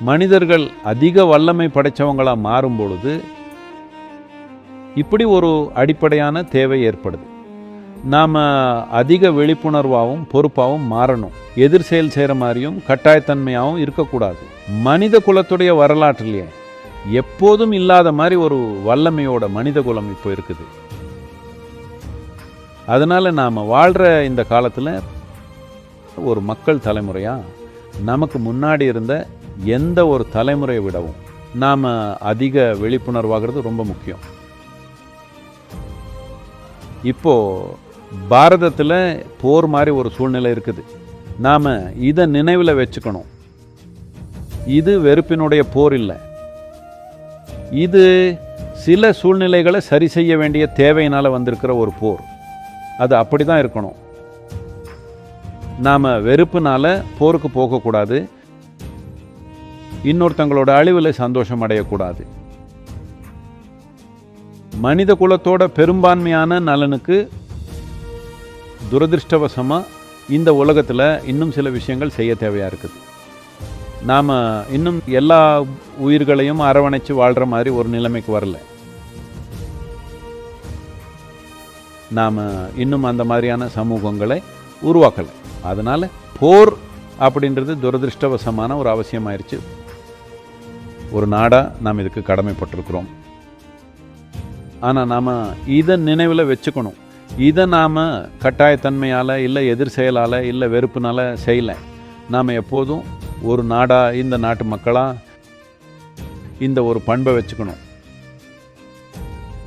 மனிதர்கள் அதிக வல்லமை படைத்தவங்களாக மாறும் பொழுது இப்படி ஒரு அடிப்படையான தேவை ஏற்படுது. நாம் அதிக விழிப்புணர்வாகவும் பொறுப்பாகவும் மாறணும். எதிர் செயல் செய்கிற மாதிரியும் கட்டாயத்தன்மையாகவும் இருக்கக்கூடாது. மனித குலத்துடைய வரலாற்றிலேயே எப்போதும் இல்லாத மாதிரி ஒரு வல்லமையோட மனித குலம் இப்போ இருக்குது. அதனால் நாம் வாழ்கிற இந்த காலத்தில் ஒரு மக்கள் தலைமுறையாக நமக்கு முன்னாடி இருந்த எந்த ஒரு தலைமுறையை விடவும் நாம் அதிக விழிப்புணர்வாகிறது ரொம்ப முக்கியம். இப்போது பாரதத்தில் போர் மாதிரி ஒரு சூழ்நிலை இருக்குது. நாம் இதை நினைவில் வச்சுக்கணும். இது வெறுப்பினுடைய போர் இல்லை. இது சில சூழ்நிலைகளை சரி செய்ய வேண்டிய தேவையினால் வந்திருக்கிற ஒரு போர். அது அப்படி தான் இருக்கணும். நாம் வெறுப்புனால் போருக்கு போகக்கூடாது. இன்னொருத்தங்களோட அழிவில் சந்தோஷம் அடையக்கூடாது. மனித குலத்தோட பெரும்பான்மையான நலனுக்கு துரதிருஷ்டவசமாக இந்த உலகத்தில் இன்னும் சில விஷயங்கள் செய்ய தேவையாக இருக்குது. நாம் இன்னும் எல்லா உயிர்களையும் அரவணைச்சு வாழ்கிற மாதிரி ஒரு நிலைமைக்கு வரல. நாம் இன்னும் அந்த மாதிரியான சமூகங்களை உருவாக்கலை. அதனால் போர் அப்படின்றது துரதிருஷ்டவசமான ஒரு அவசியமாயிருச்சு. ஒரு நாடாக நாம் இதுக்கு கடமைப்பட்டிருக்கிறோம். ஆனால் நாம் இதை நினைவில் வச்சுக்கணும். இதை நாம் கட்டாயத்தன்மையால் இல்லை எதிர் செயலால் இல்லை வெறுப்புனால் செய்யலை. நாம் எப்போதும் ஒரு நாடாக இந்த நாட்டு மக்களாக இந்த ஒரு பண்பை வச்சுக்கணும்.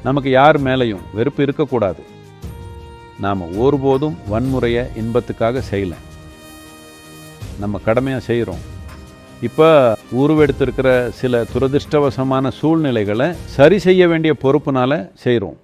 நமக்கு யார் மேலேயும் வெறுப்பு இருக்கக்கூடாது. நாம் ஒருபோதும் வன்முறையை இன்பத்துக்காக செய்யலை. நம்ம கடமையாக செய்கிறோம் இப்போ உருவெடுத்திருக்கிற சில துரதிர்ஷ்டவசமான சூழ்நிலைகளை சரி செய்ய வேண்டிய பொறுப்புனால செய்கிறோம்